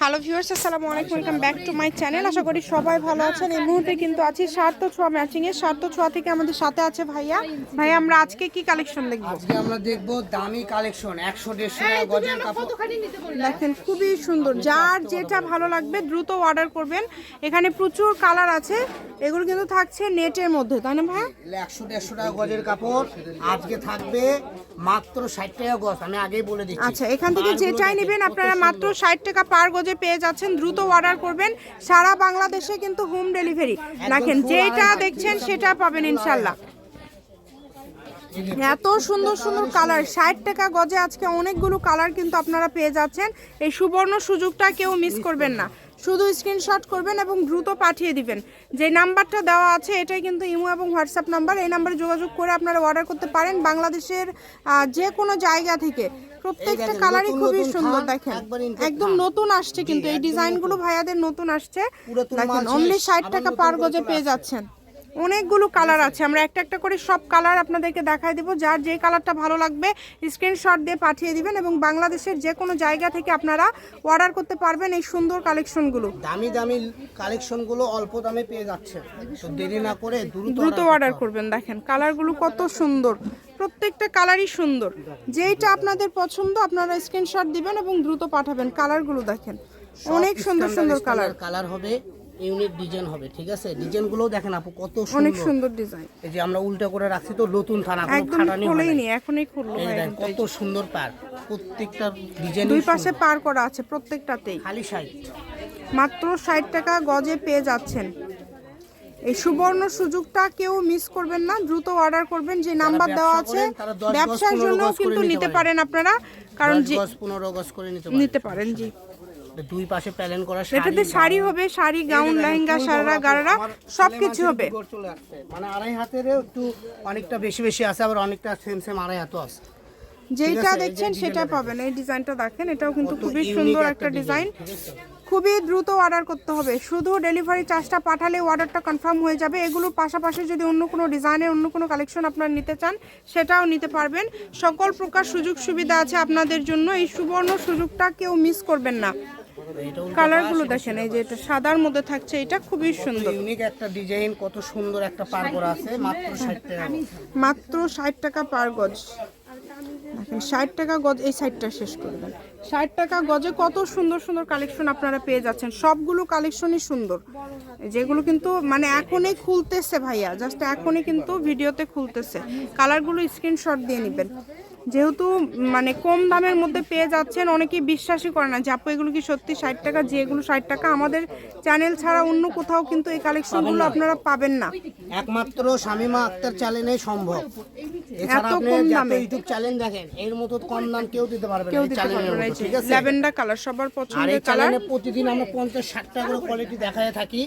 Hello viewers আসসালামু আলাইকুম। Welcome back to my channel আশা করি সবাই ভালো আছেন। এই মুহূর্তে কিন্তু আছি সার্থ ছোঁয়া ম্যাচিং এর সার্থ ছোঁয়া থেকে আমাদের সাথে আছে ভাইয়া। ভাইয়া আমরা আজকে কি কালেকশন দেখব? আজকে আমরা দেখব দামি কালেকশন একশো দেড়শো টাকা গজের কাপড়। দেখেন খুবই সুন্দর। যার যেটা ভালো লাগবে দ্রুত অর্ডার করবেন। এখানে প্রচুর কালার আছে। এগুলো কিন্তু থাকছে নেটের মধ্যে তাই না ভাইয়া একশো দেড়শো টাকা গজের কাপড় আজকে থাকবে মাত্র ষাট টাকা গজ আমি আগেই বলে দিচ্ছি। আচ্ছা এখান থেকে যেটাই নেবেন আপনারা মাত্র ষাট টাকা পার গজে পেয়ে যাচ্ছেন দ্রুত অর্ডার করবেন। সারা বাংলাদেশে কিন্তু হোম ডেলিভারি দেখেন যেটা দেখছেন সেটা পাবেন ইনশাল্লাহ এত সুন্দর সুন্দর কালার ষাট টাকা গজে আজকে অনেকগুলো কালার কিন্তু আপনারা পেয়ে যাচ্ছেন। এই সুবর্ণ সুযোগটা কেউ মিস করবেন না। শুধু স্ক্রিনশট করবেন এবং দ্রুত পাঠিয়ে দিবেন। যে নাম্বারটা দেওয়া আছে এটাই কিন্তু ইমো এবং হোয়াটসঅ্যাপ নাম্বার। এই নাম্বারে যোগাযোগ করে আপনারা অর্ডার করতে পারেন বাংলাদেশের যে কোনো জায়গা থেকে। প্রত্যেকটা কালারই খুবই সুন্দর দেখেন। একদম নতুন আসছে কিন্তু। এই ডিজাইনগুলো ভাইয়াদের নতুন আসছে। দেখেন অনলি ষাট টাকা পার গজে পেয়ে যাচ্ছেন। অনেকগুলো কালার আছে। আমরা একটা একটা করে সব কালার আপনাদেরকে দেখাই দেবো। যার যে কালারটা ভালো লাগবে স্ক্রিনশট দিয়ে পাঠিয়ে দিবেন এবং বাংলাদেশের যে কোনো জায়গা থেকে আপনারা অর্ডার করতে পারবেন এই সুন্দর কালেকশনগুলো দামি দামি কালেকশনগুলো অল্প দামে পেয়ে যাচ্ছে। তো দেরি না করে দ্রুত দ্রুত অর্ডার করবেন দেখেন কালারগুলো কত সুন্দর। প্রত্যেকটা কালারই সুন্দর। যেইটা আপনাদের পছন্দ আপনারা স্ক্রিনশট দিবেন এবং দ্রুত পাঠাবেন। কালারগুলো দেখেন অনেক সুন্দর সুন্দর কালার কালার হবে। ইউনিক ডিজাইন হবে ঠিক আছে? ডিজাইনগুলো দেখেন আপু কত অনেক সুন্দর। সুন্দর ডিজাইন। এই যে আমরা উল্টা করে রাখছি তো নতুন থানা কোনো একদম খুলেই না। এখনই খুললো কত সুন্দর পার প্রত্যেকটা ডিজাইন দুই পাশে পার করা আছে প্রত্যেকটাতেই। খালি সাইড মাত্র ষাট টাকা গজে পেয়ে যাচ্ছেন। এই সুবর্ণ সুযোগটা কেউ মিস করবেন না দ্রুত অর্ডার করবেন যে নাম্বার দেওয়া আছে ব্যবসার জন্য কিন্তু নিতে পারেন। আপনারা কারণ যে গজ পনেরো গজ করে নিতে পারেন। নিতে পারেন জি। দুই পাশে প্যালেন করা এটাতে শাড়ি হবে শাড়ি গাউন লেহেঙ্গা সারা সারারা সব কিছু হবে। চলে আসছে। মানে আড়াই হাতের একটু অনেকটা বেশি বেশি আছে আবার অনেকটা সেম সেম আড়াই হাতও আছে। যেটা দেখছেন সেটা পাবেন। এই ডিজাইনটা দেখেন এটাও কিন্তু খুবই সুন্দর একটা ডিজাইন খুবই দ্রুত অর্ডার করতে হবে। শুধু ডেলিভারি চার্জটা পাঠালে অর্ডারটা কনফার্ম হয়ে যাবে। এগুলোর পাশাপাশি যদি অন্য কোনো ডিজাইনের অন্য কোনো কালেকশন আপনারা নিতে চান সেটাও নিতে পারবেন। সকল প্রকার সুযোগ সুবিধা আছে আপনাদের জন্য। এই সুবর্ণ সুযোগটা কেউ মিস করবেন না। কালারগুলো দেখেন এই যে এটা সাদার মধ্যে থাকছে এটা খুবই সুন্দর। ইউনিক একটা ডিজাইন কত সুন্দর একটা পার আছে মাত্র ষাট টাকা মাত্র ষাট টাকা পার গজ। দেখেন ষাট টাকা গজ এই সাইডটা শেষ করবেন। ষাট টাকা গজে কত সুন্দর সুন্দর কালেকশন আপনারা পেয়ে যাচ্ছেন। সবগুলো কালেকশনই সুন্দর। যেগুলো কিন্তু মানে এখনই খুলতেছে ভাইয়া জাস্ট এখনই কিন্তু ভিডিওতে খুলতেছে। কালারগুলো স্ক্রিনশট দিয়ে নেবেন। যেহেতু মানে কম দামের মধ্যে পেয়ে যাচ্ছেন অনেকেই বিশ্বাসই করে না যে আপু এগুলো কি সত্যি ষাট টাকা? যেগুলো ষাট টাকা? আমাদের চ্যানেল ছাড়া অন্য কোথাও কিন্তু এই কালেকশনগুলো আপনারা পাবেন না। একমাত্র শামিমা আক্তার চ্যানেলে সম্ভব। এত কম দামে। ইউটিউব চ্যানেল দেখেন এর মতো কম দাম কেউ দিতে পারবে না চ্যানেলের মতো ঠিক আছে? ল্যাভেন্ডার কালার সবার পছন্দের কালার প্রতিদিন আমরা পঞ্চাশ ষাট টাকা করে কোয়ালিটি দেখায় থাকি।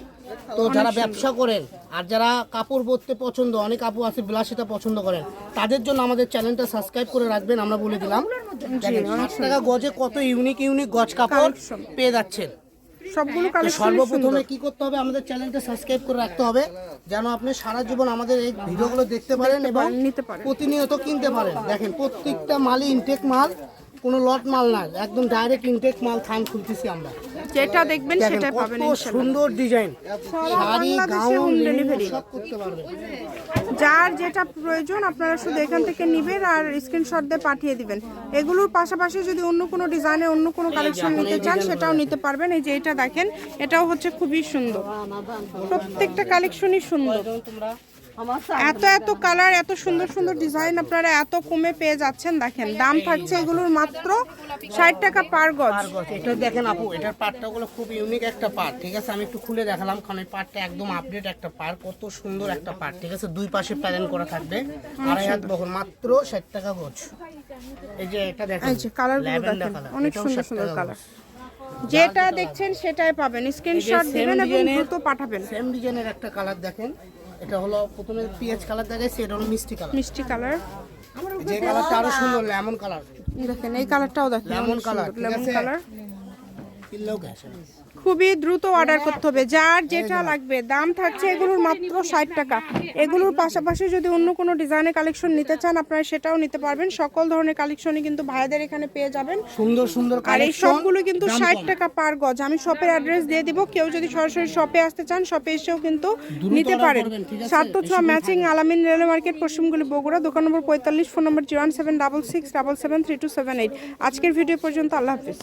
তো যারা ব্যবসা করেন আর যারা কাপড় পরতে পছন্দ অনেক আপু আছে বিলাসিতা পছন্দ করেন তাদের জন্য আমাদের চ্যানেলটা সাবস্ক্রাইব করে রাখবেন আমরা বলে দিলাম। ষাট টাকা গজে কত ইউনিক ইউনিক গজ কাপড় পেয়ে যাচ্ছেন। সবগুলো সর্বপ্রথমে কি করতে হবে? আমাদের চ্যানেলটা সাবস্ক্রাইব করে রাখতে হবে যেন আপনি সারা জীবন আমাদের এই ভিডিওগুলো দেখতে পারেন এবং নিতে পারেন। প্রতিনিয়ত কিনতে পারেন। দেখেন প্রত্যেকটা মালই ইনটেক মাল কোনো লট মাল না একদম ডাইরেক্ট ইনটেক মাল থান খুলতেছি আমরা। যেটা দেখবেন সেটাই পাবেন সুন্দর ডিজাইন। বাংলাদেশে পারবেন। যার যেটা প্রয়োজন আপনারা শুধু এখান থেকে নিবেন আর স্ক্রিনশট দিয়ে পাঠিয়ে দিবেন। এগুলোর পাশাপাশি যদি অন্য কোনো ডিজাইনে অন্য কোনো কালেকশন নিতে চান সেটাও নিতে পারবেন। এই যে এটা দেখেন এটাও হচ্ছে খুবই সুন্দর। প্রত্যেকটা কালেকশনই সুন্দর। এত এত কালার এত সুন্দর সুন্দর ডিজাইন আপনারা এত কমে পেয়ে যাচ্ছেন দেখেন। দাম থাকছে এগুলোর মাত্র ষাট টাকা পার গজ। এটা দেখেন আপু এটার পাটটা গুলো খুব ইউনিক একটা পাট ঠিক আছে? আমি একটু খুলে দেখালাম কারণ এই পাটটা একদম আপডেট একটা পার কত সুন্দর একটা পাট ঠিক আছে? দুই পাশে প্যালেন করা থাকবে আড়াই হাত বহর মাত্র ষাট টাকা গজ। এই যে এটা দেখেন এই যে কালারগুলো দেখেন কালার অনেক সুন্দর সুন্দর কালার যেটা দেখছেন সেটাই পাবেন। স্ক্রিনশট দিবেন এবং দ্রুত পাঠাবেন। সেম ডিজাইনের একটা কালার দেখেন। এটা হলো প্রথমে পিএইচ কালার দেখাইছি এটা হলো মিষ্টি কালার। মিষ্টি কালার। যে কালারটা আরও সুন্দর লেমন কালার। দেখেন এই কালারটাও দেখেন লেমন কালার লেমন কালার। খুবই দ্রুত অর্ডার করতে হবে। যার যেটা লাগবে দাম থাকছে এগুলোর মাত্র ষাট টাকা। এগুলোর পাশাপাশি যদি অন্য কোনো ডিজাইনের কালেকশন নিতে চান আপনারা সেটাও নিতে পারবেন। সকল ধরনের কালেকশনই কিন্তু ভাইদের এখানে পেয়ে যাবেন। সুন্দর সুন্দর আর এই সবগুলো কিন্তু ষাট টাকা পার গজ। আমি শপের অ্যাড্রেস দিয়ে দিব। কেউ যদি সরাসরি শপে আসতে চান শপে এসেও কিন্তু নিতে পারেন। আছে? ছোঁয়া ম্যাচিং আলামিন রেলওয়ে মার্কেট পশ্চিমগুলি বগুড়া দোকান নম্বর পঁয়তাল্লিশ phone number zero seven double six double seven three two seven eight আজকের ভিডিও পর্যন্ত আল্লাহ হাফিজ।